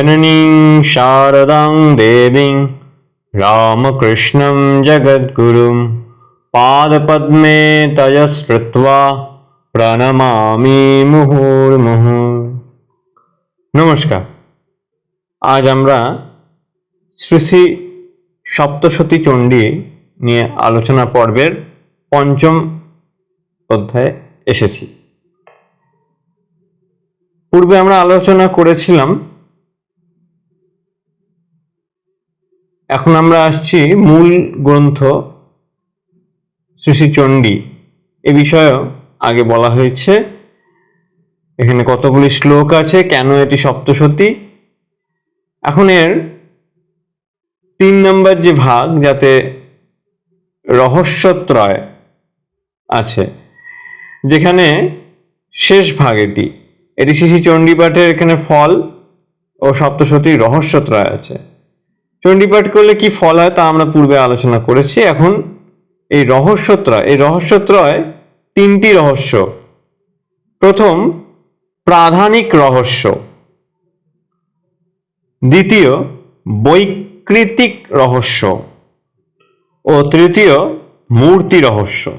जननीं शारदां देवीं रामकृष्णं जगद्गुरुं पादपद्मे तयश्रुत्वा প্রণমামি মুহুর্মুহু নমস্কার আজ আমরা শ্রী শ্রী সপ্তশতী চণ্ডী নিয়ে আলোচনা পর্বের পঞ্চম অধ্যায়ে এসেছি পূর্বে আমরা আলোচনা করেছিলাম এখন আমরা আসছি মূল গ্রন্থ শ্রী শ্রী চণ্ডী। এ বিষয়েও আগে বলা হয়েছে। এখানে কতগুলি শ্লোক আছে, কেন এটি সপ্তশতী? এখন এর তিন নম্বর যে ভাগ, যাতে রহস্যত্রয় আছে, যেখানে শেষ ভাগ এটি। এটি শিশি চণ্ডীপাঠের এখানে ফল ও সপ্তশতীর রহস্যত্রয় আছে। চণ্ডীপাঠ করলে কি ফল হয় তা আমরা পূর্বে আলোচনা করেছি। এখন এই রহস্যত্রয় এই রহস্যত্রয় তিনটি রহস্য। প্রথম, প্রাধানিক রহস্য। দ্বিতীয়, বৈকৃতিক রহস্য। ও তৃতীয়, মূর্তি রহস্য।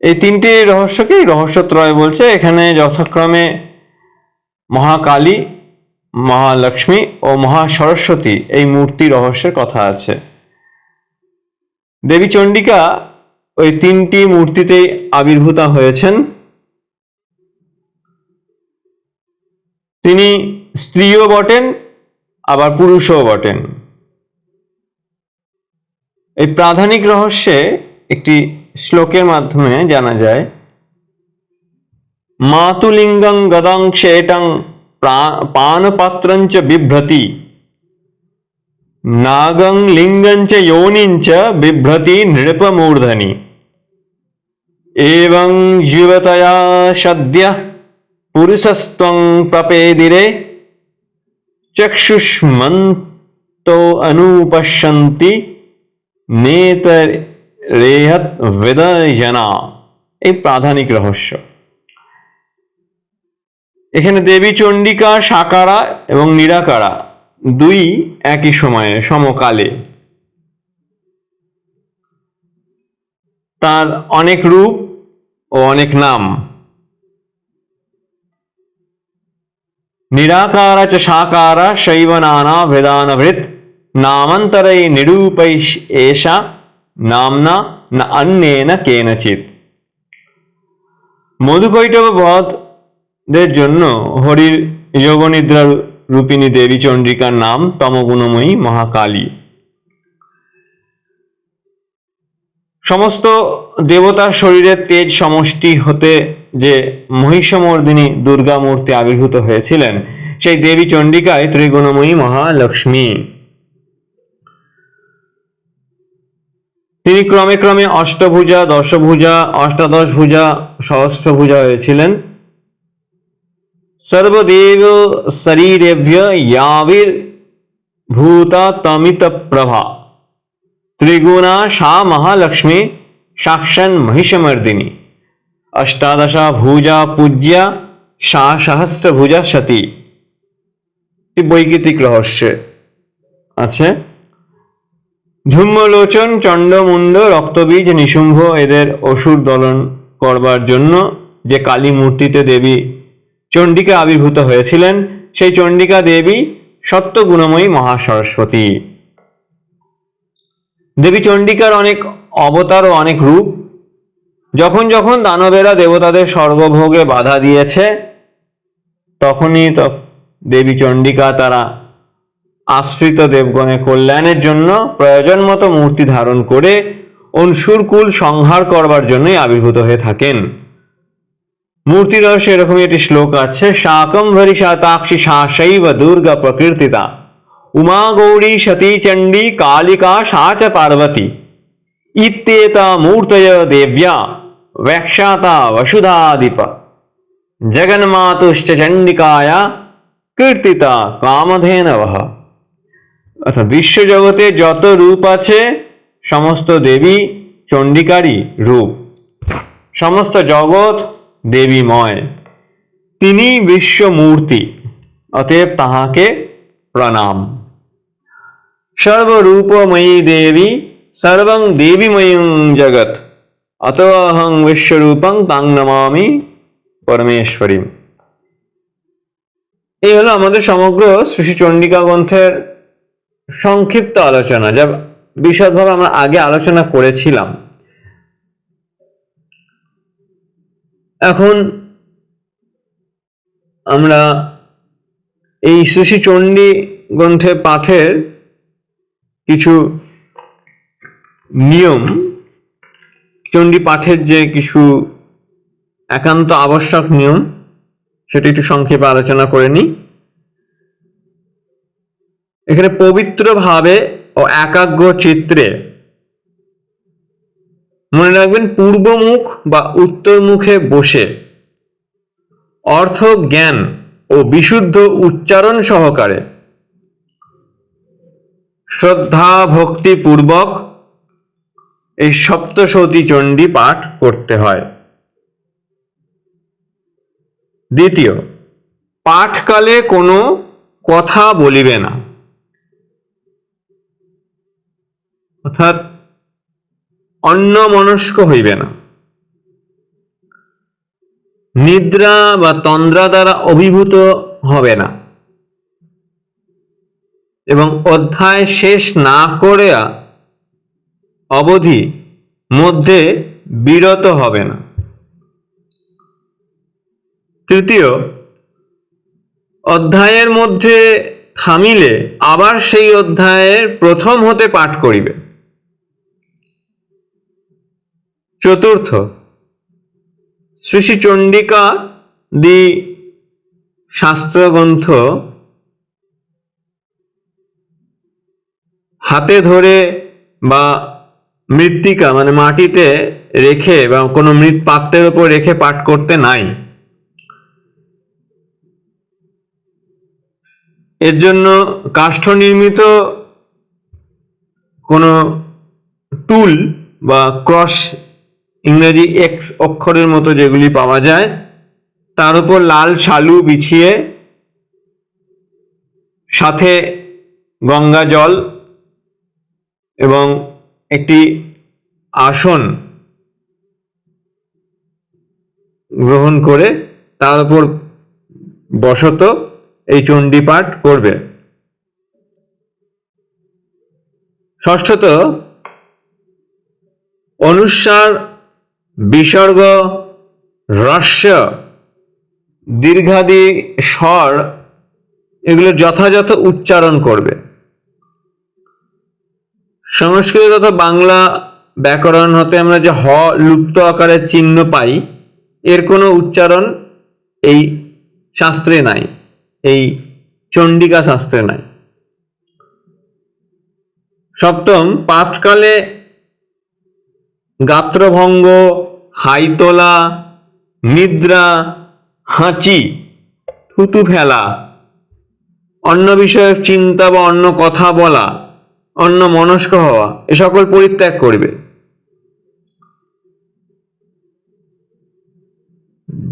এই তিনটি রহস্যকেই রহস্যত্রয় বলছে। এখানে যথাক্রমে মহাকালী মহালক্ষ্মী ও মহা সরস্বতী এই মূর্তি রহস্যের কথা আছে। দেবী চণ্ডিকা ওই তিনটি মূর্তিতেই আবির্ভূতা হয়েছেন। তিনি স্ত্রীও বটেন, আবার পুরুষও বটেন। এই প্রাধানিক রহস্যে একটি শ্লোকের মাধ্যমে জানা যায়, মাতুলিঙ্গং গদং শেটং पान पात्र बिभ्रति। नागंग लिंग योनिञ्च बिभ्रति नृपमूर्धनि। एवं युवतया सद्यः पुरुषस्त्वं प्रपेदिरे, चक्षुष्मन्तो अनुपश्यन्ति नेतरेहत विदजना एक प्राधानिक रहस्य। এখানে দেবী, চণ্ডিকা, সাকারা এবং নিরাকারা দুই একই সময়ে, সমকালে। তার অনেক রূপ ও অনেক নাম। নিরাকারা চ সাকারা শৈব নানা ভেদানভৃত নামান্তরে নিরূপৈ এষা নামনা না অন্যেন কেনচিত মধুকৈটব বধদের জন্য হরির যোগনিদ্রা রূপিণী দেবী চন্দ্রিকার নাম তমগুণময়ী মহাকালী। সমস্ত দেবতার শরীরের তেজ সমষ্টি হতে যে মহিষমর্দিনী দুর্গা মূর্তি আবির্ভূত হয়েছিলেন, সেই দেবী চণ্ডিকায় ত্রিগুণময়ী মহালক্ষ্মী। তিনি ক্রমে ক্রমে অষ্টভুজা, দশভুজা, অষ্টাদশ ভুজা, সহস্রভুজা হয়েছিলেন। সর্বদেব শরীরেভ্য ইয়াবির ভূতাতমিত প্রভা ত্রিগুণা সা মহালক্ষ্মী সাক্ষান মহিষমর্দিনী অষ্টাদশা ভুজা পূজ্যা সা সহস্রভুজা সতী বৈগীতিক রহস্যে। আছে ঝুম্মলোচন চণ্ডমুণ্ড, রক্তবীজ নিশুম্ভ এদের অসুর দলন করবার জন্য যে কালী মূর্তিতে দেবী চণ্ডিকা আবির্ভূত হয়েছিলেন, সেই চণ্ডিকা দেবী সত্য গুণময়ী মহাসরস্বতী। দেবী চণ্ডিকার অনেক অবতার ও অনেক রূপ। যখন যখন দানবেরা দেবতাদের স্বর্গভোগে বাধা দিয়েছে, তখনই দেবী চণ্ডিকা তারা আশ্রিত দেবগণের কল্যাণের জন্য প্রয়োজন মতো মূর্তি ধারণ করে অংশুরকুল সংহার করবার জন্যই আবির্ভূত হয়ে থাকেন। মূর্তি রহস্য এরকমই একটি শ্লোক আছে শাকম্ভরি শাতাক্ষী শাশৈব দুর্গা প্রকীর্তিতা উমা গৌরী সতী চণ্ডী কালিকা সা চ পার্বতী। ইত্যেতা মূর্তয় দেব্যা ব্যাখ্যাতা বসুধাদীপ। জগন্মাতুশ্চ চণ্ডিকায়া কীর্তিতা কামধেনবহ অর্থাৎ বিশ্বজগতে যত রূপ আছে, সমস্ত দেবী চণ্ডিকারই রূপ। সমস্ত জগৎ দেবীময়। তিনি বিশ্বমূর্তি, অতএব তাহাকে প্রণাম। সর্বরূপময়ী দেবী, সর্বং দেবীময়ীং জগৎ অত অহং বিশ্বরূপং তাং নমামি পরমেশ্বরী এই হলো আমাদের সমগ্র শ্রী চণ্ডিকা গ্রন্থের সংক্ষিপ্ত আলোচনা, যা বিশদভাবে আমরা আগে আলোচনা করেছিলাম। এখন আমরা এই শ্রী চণ্ডী গ্রন্থে পাঠের কিছু নিয়ম, চণ্ডী পাঠের যে কিছু একান্ত আবশ্যক নিয়ম, সেটা একটু সংক্ষেপে আলোচনা করে নিই। এখানে পবিত্রভাবে ও একাগ্র চিত্রে মনে রাখবেন পূর্বমুখ বা উত্তর মুখে বসে। অর্থ জ্ঞান ও বিশুদ্ধ উচ্চারণ সহকারে। শ্রদ্ধা ভক্তি পূর্বক এই সপ্তশতী চণ্ডী পাঠ করতে হয়। দ্বিতীয়, পাঠকালে কোনো কথা বলিবে না। অর্থাৎ অন্য মনস্ক হইবে না। নিদ্রা বা তন্দ্রা দ্বারা অভিভূত হবে না। এবং অধ্যায় শেষ না করে অবধি মধ্যে বিরত হবে না। তৃতীয়, অধ্যায়ের মধ্যে থামিলে আবার সেই অধ্যায়ের প্রথম হতে পাঠ করিবে। চতুর্থ। শ্রী শ্রী চণ্ডিকা দি শাস্ত্রগ্রন্থ হাতে ধরে বা মৃত্তিকা মানে মাটিতে রেখে বা কোনো মৃৎ পাত্রের উপর রেখে পাঠ করতে নাই। এর জন্য কাষ্ঠ নির্মিত কোনো টুল বা ক্রস ইংরেজি এক্স অক্ষরের মতো যেগুলি পাওয়া যায়, তার উপর লাল শালু বিছিয়ে, সাথে গঙ্গা জল এবং একটি আসন গ্রহণ করে তার উপর বসত এই চণ্ডী পাঠ করবে। ষষ্ঠত অনুস্বার বিসর্গ হ্রস্ব দীর্ঘাদি, স্বর, এগুলো যথাযথ উচ্চারণ করবে। সংস্কৃত তথা বাংলা ব্যাকরণ হতে আমরা যে হ, লুপ্ত আকারের চিহ্ন পাই, এর কোনো উচ্চারণ এই শাস্ত্রে নাই, এই চণ্ডিকা শাস্ত্রে নাই। সপ্তম, পাঠকালে গাত্রভঙ্গ, হাইতোলা, নিদ্রা, হাঁচি, থুতু ফেলা। অন্য বিষয়ক চিন্তা বা অন্য কথা বলা, অন্য মনস্ক হওয়া, এ সকল পরিত্যাগ করবে।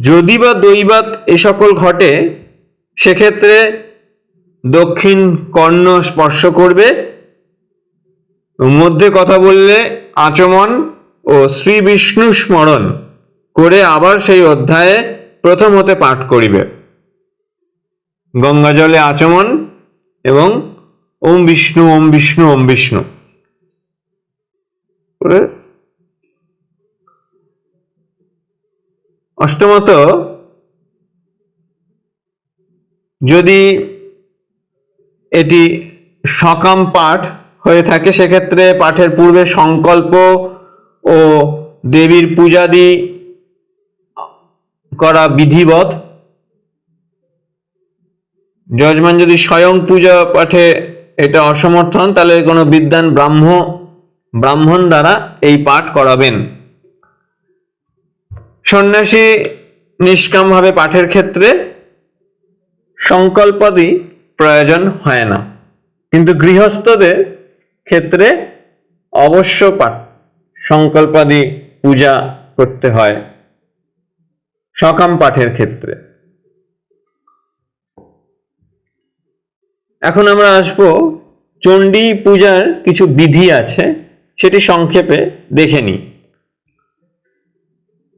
যদি বা দৈবাত এ সকল ঘটে, সেক্ষেত্রে দক্ষিণ কর্ণ স্পর্শ করবে। মধ্যে কথা বললে আচমন ও শ্রী বিষ্ণু স্মরণ করে আবার সেই অধ্যায়ে প্রথম হতে পাঠ করিবে। গঙ্গা জলে আচমন এবং ওম বিষ্ণু ওম বিষ্ণু ওম বিষ্ণু। অষ্টমত, যদি এটি সকাম পাঠ হয়ে থাকে, সেক্ষেত্রে পাঠের পূর্বে সংকল্প ও দেবীর পূজাদি করা বিধিবৎ। যজমান যদি স্বয়ং পূজা পাঠে এটা অসমর্থন, তাহলে কোনো বিদ্যান ব্রাহ্ম, ব্রাহ্মণ দ্বারা এই পাঠ করাবেন। সন্ন্যাসী নিষ্কামভাবে পাঠের ক্ষেত্রে সংকল্পাদি প্রয়োজন হয় না। কিন্তু গৃহস্থদের ক্ষেত্রে অবশ্য পাঠ সংকল্পাদি পূজা করতে হয় সকাম পাঠের ক্ষেত্রে। এখন আমরা আসব চণ্ডী পূজার কিছু বিধি আছে, সেটি সংক্ষেপে দেখে নিই।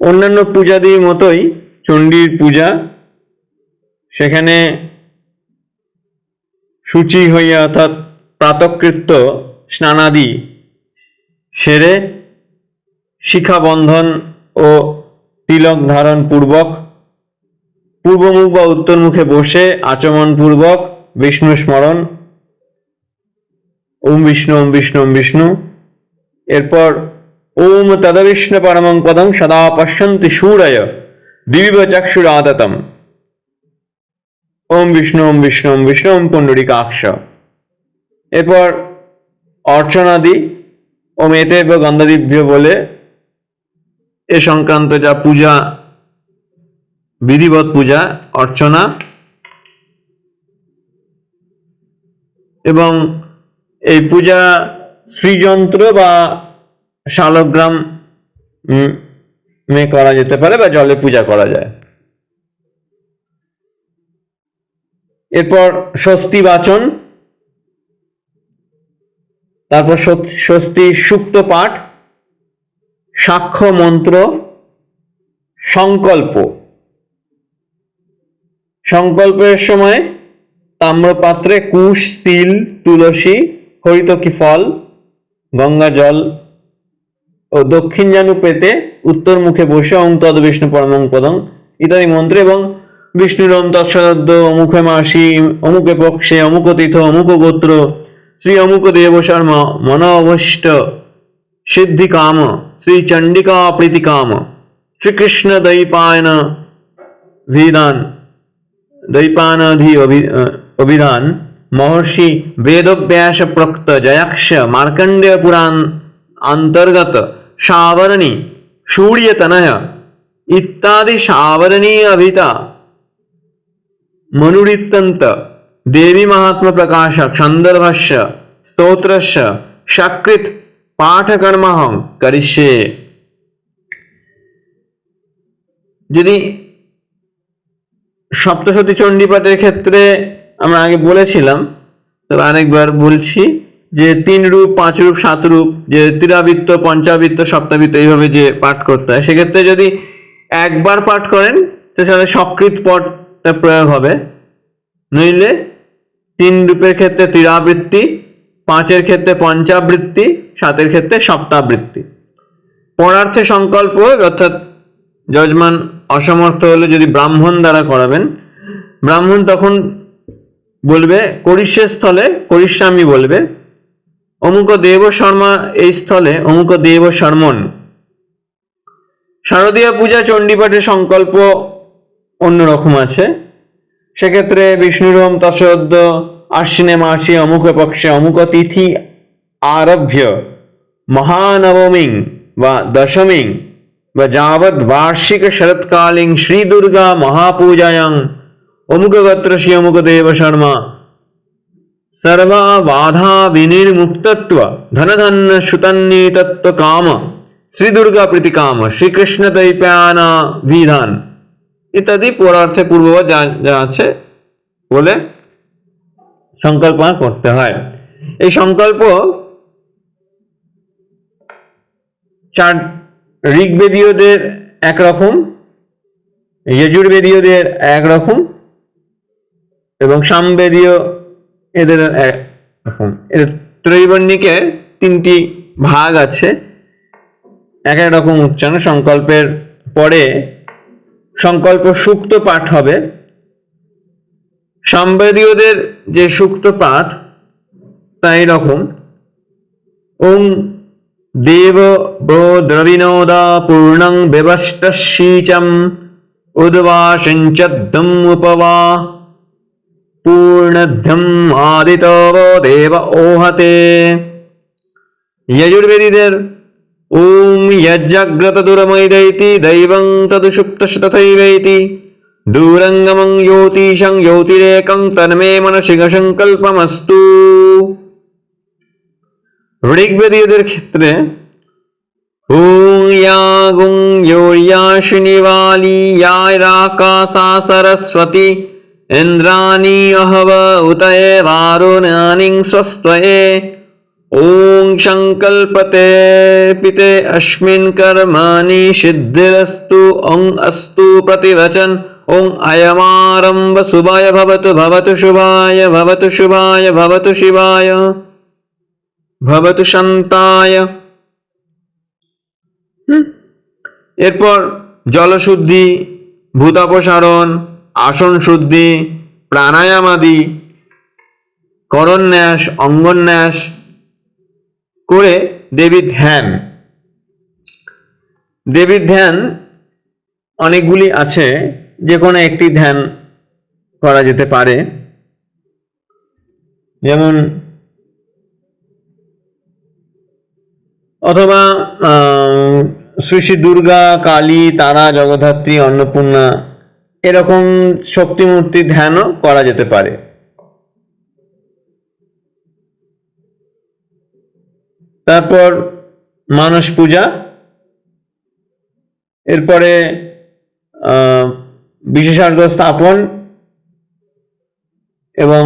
অন্যান্য পূজাদির মতোই চণ্ডীর পূজা, সেখানে সূচি হইয়া অর্থাৎ প্রাতকৃত্য স্নানাদি সেরে শিখাবন্ধন ও তিলক ধারণ পূর্বক, পূর্বমুখ বা উত্তরমুখে বসে আচমন পূর্বক বিষ্ণু স্মরণ, ওম বিষ্ণু ওম বিষ্ণু ওম বিষ্ণু। এরপর ওম তদবিষ্ণু পরমং পদং সদা পশ্যন্তি সূরয় দিবিব চক্ষুরাদতম। ওম বিষ্ণু ওম বিষ্ণু ওম বিষ্ণু, ওম পুণ্ডরিকাক্ষ। এরপর অর্চনাদি, ওম এতে গন্ধদিব্য বলে এ সংক্রান্ত যা পূজা, বিধিবৎ পূজা, অর্চনা এবং এই পূজা শ্রীযন্ত্র বা শালগ্রাম মে করা যেতে পারে বা জলে পূজা করা যায়। এরপর স্বস্তি বাচন, তারপর স্বস্তি সুক্ত পাঠ সাক্ষ্য মন্ত্র, সংকল্প। সংকল্পের সময় তাম্রপাত্রে কুশ, তিল, তুলসী, হরিতকি ফল, গঙ্গা জল ও দক্ষিণ জানু পেতে উত্তর মুখে বসে অং তদ বিষ্ণু পরমং পদং ইত্যাদি মন্ত্র এবং বিষ্ণুর ওম তৎসদ্য অমুখে মাসি অমুকে পক্ষে অমুক তীর্থ অমুক গোত্র, শ্রী অমুক দেব শর্মা মন অভষ্ট সিদ্ধি কাম श्री चंडिका प्रीति काम श्री कृष्ण दईपायन विदान दैपानाधि अभिधान महर्षि वेदव्यास प्रक्त जयाक्ष मार्कंडेय पुराण अंतर्गत सावरणी सूर्य तनय इत्यादि सावरणी अभिता मनुरीतंत देवी महात्म प्रकाश संदर्भस्य स्तोत्रस्य सकृत পাঠকর্মাহং করিষ্যে যদি সপ্তশতী চণ্ডীপাঠের ক্ষেত্রে আমরা আগে বলেছিলাম, তবে আরেকবার বলছি যে তিন রূপ, পাঁচ রূপ, সাত রূপ, যে তিরাবৃত্ত পঞ্চাবৃত্ত, সপ্তাবৃত্ত এইভাবে যে পাঠ করতে হয়, সেক্ষেত্রে যদি একবার পাঠ করেন তাহলে সকৃত পটটা প্রয়োগ হবে। নইলে তিন রূপের ক্ষেত্রে তিরাবৃত্তি পাঁচের ক্ষেত্রে পঞ্চাবৃত্তি সাতের ক্ষেত্রে সপ্তাবৃত্তি। পরার্থে সংকল্প অর্থাৎ যজমান অসমর্থ হলে যদি ব্রাহ্মণ দ্বারা করাবেন, ব্রাহ্মণ তখন বলবে, করিষ্যের স্থলে করিষ্যামি বলবে, অমুক দেব শর্মা এই স্থলে, অমুক দেব শর্মন শারদীয় পূজা চণ্ডীপাঠের সংকল্প অন্যরকম আছে। সেক্ষেত্রে বিষ্ণুরম তসদ্য আশ্বিনে মাসে, অমুক পক্ষে অমুক তিথি আরভ্য মহানবমী বা দশমী যাবৎ বার্ষিক শরৎকালীন শ্রী দুর্গা মহাপূজায়াং অমুক গোত্র শ্রী অমুক দেব শর্মা সর্বা বাধা বিনির্মুক্তত্ব ধনধন্য সুতন্নিতত্ব কাম শ্রী প্রীতি কাম শ্রীকৃষ্ণ দৈপ্যানা বিধান ইত্যাদি পরার্থে যা আছে বলে সংকল্পনা করতে হয় এই সংকল্প চার ঋগ্বেদীয়দের একরকম যজুর্বেদীয়দের একরকম এবং সামবেদীয় এদের একরকম। এদের ত্রৈবর্ণিকে তিনটি ভাগ আছে। এক এক রকম উচ্চারণ। সংকল্পের পরে সংকল্প সুক্ত পাঠ হবে। সাম্বেদীয়দের যে সুক্ত পাঠ, তাই রকম। ওম देवनोदा पूर्णम् विभष्ट शीचम् उद्वाशिञ्चद्धमुपवा वो देव ओहते। यजुर्विदि ॐ यज्जग्रतदुरमैदैति दैवं तदुषुप्तश्च तथैवैति दूरङ्गमम् योतिषं योतिरेकं तन्मे मनसि गङ्कल्पमस्तु ঋগ্বেদীয়দের ক্ষেত্রে ওম या गुं योर्या शनिवाली या राकासा सरस्वती ইন্দ্রাণী অহব উতয়ে বারুণানিং স্বস্ত্বয়ে ॐ सङ्कल्पते पिते अस्मिन् कर्माणि सिद्धिरस्तु ॐ अस्तु प्रतिवचन् ॐ अयमारम्भ शुभाय भवतु भवतु शुभाय भवतु शुभाय भवतु शिवाय ভবতু শান্তায়। হুম। এরপর জলশুদ্ধি, ভূতাপসারণ, আসন শুদ্ধি প্রাণায়াম আদি করন্যাস, অঙ্গন্যাস করে দেবীর ধ্যান। দেবীর ধ্যান অনেকগুলি আছে যে কোনো একটি ধ্যান করা যেতে পারে। যেমন অথবা শ্রী শ্রী দুর্গা কালী তারা জগদ্ধাত্রী অন্নপূর্ণা এরকম শক্তিমূর্তি ধ্যানও করা যেতে পারে। তারপর মানস পূজা এরপরে আহ, বিশেষার্ঘ স্থাপন এবং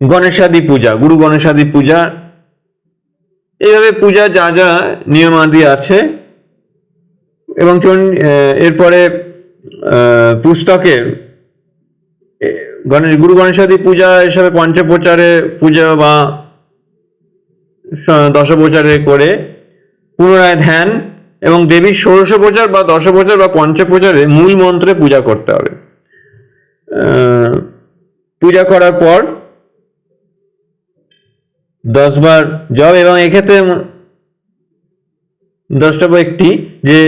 গণেশাদি পূজা গুরু গণেশাদি পূজা এইভাবে পূজা যা যা নিয়মাদি আছে এবং এরপরে এ, গণেশ গুরু গণেশাদি পূজা হিসাবে পঞ্চপ্রচারে পূজা বা দশপ্রচারে করে পুনরায় ধ্যান এবং দেবীর ষোড়শ প্রচার বা দশপ্রচার বা পঞ্চপ্রচারে মূল মন্ত্রে পূজা করতে হবে। পূজা করার পর দশবার জব এবং এক্ষেত্রে দ্রষ্টব্য একটি যে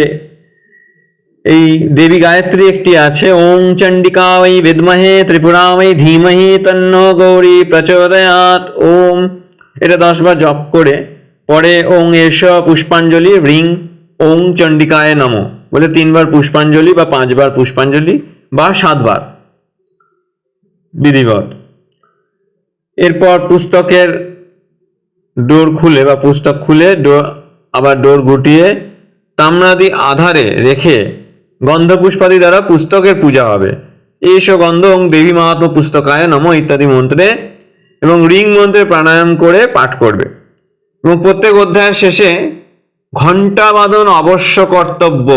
এই দেবী গায়ত্রী একটি আছে, ওম চণ্ডিকা বৈ বিদ্মহে ত্রিপুরা বৈ ধীমহি তন্ন গৌরী প্রচোদয়াত। ওম, এটা দশবার জপ করে, পরে ওং এস পুষ্পাঞ্জলি, রিং ওং চণ্ডিকায় নম। বলে তিনবার পুষ্পাঞ্জলি বা পাঁচবার পুষ্পাঞ্জলি বা সাতবার। বিধিবত এরপর পুস্তকের ডোর খুলে বা পুস্তক খুলে ডোর, আবার ডোর গুটিয়ে তাম্রাদি আধারে রেখে গন্ধ পুষ্পাদি দ্বারা পুস্তকের পূজা হবে। এইস গন্ধ এবং দেবী মাহাত্ম পুস্তকায় নম ইত্যাদি মন্ত্রে এবং রিং মন্ত্রে প্রাণায়াম করে পাঠ করবে। এবং প্রত্যেক অধ্যায়ের শেষে ঘণ্টা বাদন অবশ্য কর্তব্য।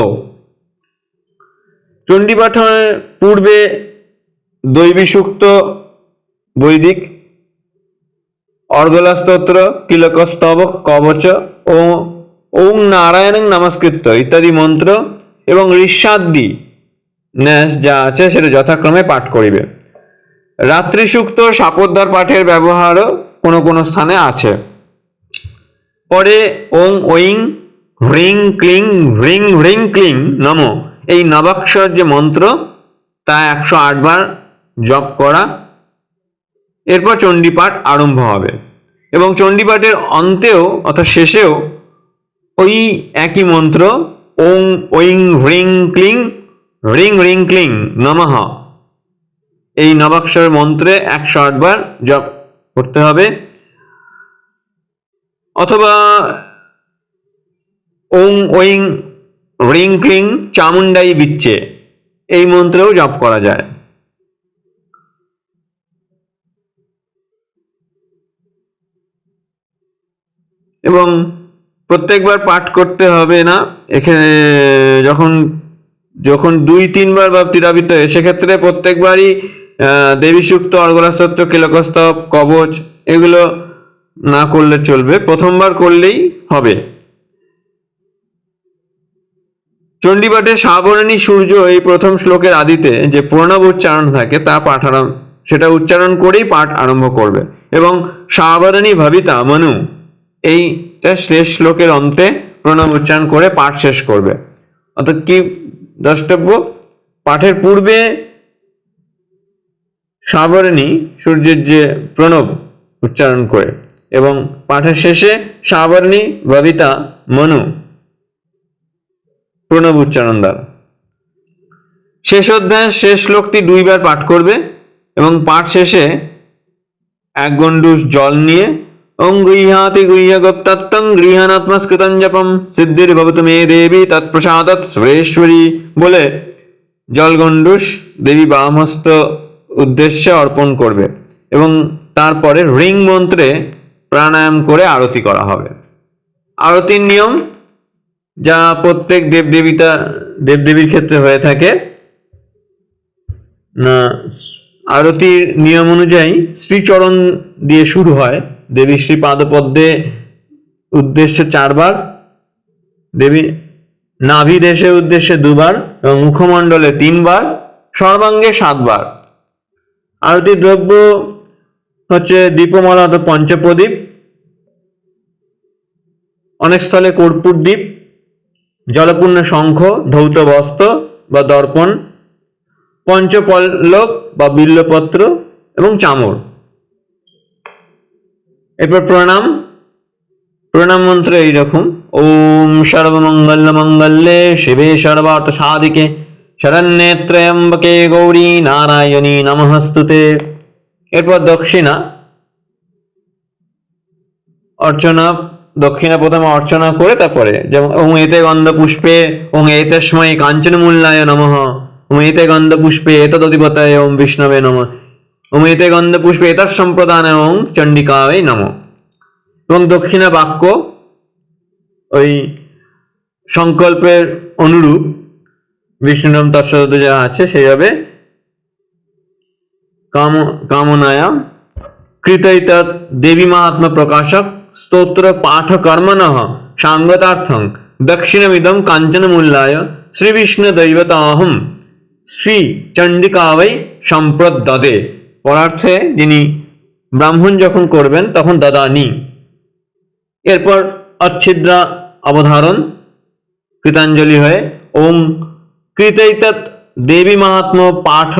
চণ্ডী পাঠনের পূর্বে দৈবী সূক্ত বৈদিক অর্গলা স্তোত্র কিলকস্তবক কবচ ও ওং নারায়ণ নমস্কৃত ইত্যাদি মন্ত্র এবং ঋষাদি ন্যাস যা আছে সেটা যথাক্রমে পাঠ করিবে। রাত্রি সূক্ত সাপোদ্ধার পাঠের ব্যবহারও কোনো কোনো স্থানে আছে। পরে ওং ওইং হ্রিং ক্লিং হ্রিং হ্রিং ক্লিং নম। এই নবাক্ষর যে মন্ত্র, তা একশো আটবার জপ করা এরপর চণ্ডীপাঠ আরম্ভ হবে। এবং চণ্ডীপাঠের অন্তেও, অর্থাৎ শেষেও, ওই একই মন্ত্র, ওং ওইং হ্রিং ক্লিং, হ্রিং হ্রিং ক্লিং নমঃ। এই নবাক্ষর মন্ত্রে একশো আটবার জপ করতে হবে। অথবা ওং ওইং হ্রিং ক্লিং চামুন্ডাই বিচ্ছে এই মন্ত্রেও জপ করা যায়। এবং প্রত্যেকবার পাঠ করতে হবে না। এখানে যখন যখন দুই, তিনবার বা তিরাবৃত্ত হয়, সেক্ষেত্রে প্রত্যেকবারই দেবী সূক্ত অর্গলাস্তত্ব কিলকস্তব কবচ, এগুলো না করলে চলবে। প্রথমবার করলেই হবে। চণ্ডীপাঠে সাবরণী সূর্য এই প্রথম শ্লোকের আদিতে যে প্রণব উচ্চারণ থাকে, তা পাঠ সেটা উচ্চারণ করেই পাঠ আরম্ভ করবে। এবং সাবরণী ভাবিতা মনু। এইটা শেষ শ্লোকের অন্তে প্রণব উচ্চারণ করে পাঠ শেষ করবে। অর্থাৎ কি দ্রষ্টব্য? পাঠের পূর্বে সাবরণী সূর্যের যে প্রণব উচ্চারণ করে এবং পাঠের শেষে সাবরণী ভাবিতা মনু প্রণব উচ্চারণ দ্বারা। শেষ অধ্যায়ের শেষ শ্লোকটি দুইবার পাঠ করবে এবং পাঠ শেষে এক গণ্ডুষ জল নিয়ে গৃহাতি গৃহগপ্তত্তং গৃহানাত্মস্কৃতং জপম সিদ্ধির ভবতু মে দেবী তৎপ্রসাদত সুরেশ্বরী বলে জল গণ্ডুষ দেবী বামহস্ত উদ্দেশ্যে অর্পণ করবে এবং তারপরে রিং মন্ত্রে প্রাণায়াম করে আরতি করা হবে। আরতির নিয়ম, যা প্রত্যেক দেবদেবিতা, দেবদেবীর ক্ষেত্রে হয়ে থাকে, না, আরতির নিয়ম অনুযায়ী শ্রীচরণ দিয়ে শুরু হয়। দেবী শ্রী পাদপদ্মে উদ্দেশ্যে চারবার, দেবী নাভি দেশের উদ্দেশ্যে দুবার এবং মুখমণ্ডলে তিনবার, সর্বাঙ্গে সাতবার। আরতির দ্রব্য হচ্ছে দীপমালা অর্থাৎ পঞ্চপ্রদীপ অনেক স্থলে কর্পূর দ্বীপ, জলপূর্ণ শঙ্খ, ধৌত বস্ত্র বা দর্পণ, পঞ্চপল্লব বা বিল্লপত্র এবং চামর। এরপর প্রণাম। প্রণাম মন্ত্র এইরকম ওম সর্বমঙ্গল মঙ্গলে শিবে সর্বার্থ সাধিকে শরণ্যে ত্রয়ম্বকে গৌরী নারায়ণী নমস্তুতে। এরপর দক্ষিণা। অর্চনা, দক্ষিণা প্রথমে অর্চনা করে তারপরে যেমন, ওং এতে গন্ধ পুষ্পে ওং এতস্মৈ কাঞ্চন মূল্যায় নমঃ। ওং এতে গন্ধ পুষ্পে এতদধিপতায় ওম বিষ্ণবে নম। ওং এতে গন্ধ পুষ্পে এতৎ সম্প্রদান ওং চণ্ডিকায় নম। এবং দক্ষিণা বাক্য ওই সংকল্পের অনুরূপ বিষ্ণুরাম তৎসদ যা আছে সেইভাবে কাম, কামনায়া কৃতৈতৎ দেবী মাহাত্ম প্রকাশক স্তোত্র পাঠ কর্মণ সাঙ্গতার্থং দক্ষিণমিদম কাঞ্চন মূল্যায় শ্রীবিষ্ণু দৈবতাহম শ্রী চণ্ডিকা বৈ সম্প্রদদে। পরার্থে যিনি ব্রাহ্মণ যখন করবেন, তখন দাদানি। এরপর অচ্ছিদ্রা অবধারণ, কৃতাঞ্জলি হয়ে, ওম কৃতৈতৎ দেবী মাহাত্ম পাঠ,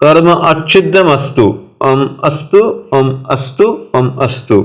কর্ম অচ্ছিদ্রম অচ্ছিদ্রমস্তু, ওম অস্তু ওম অস্তু ওম অস্তু।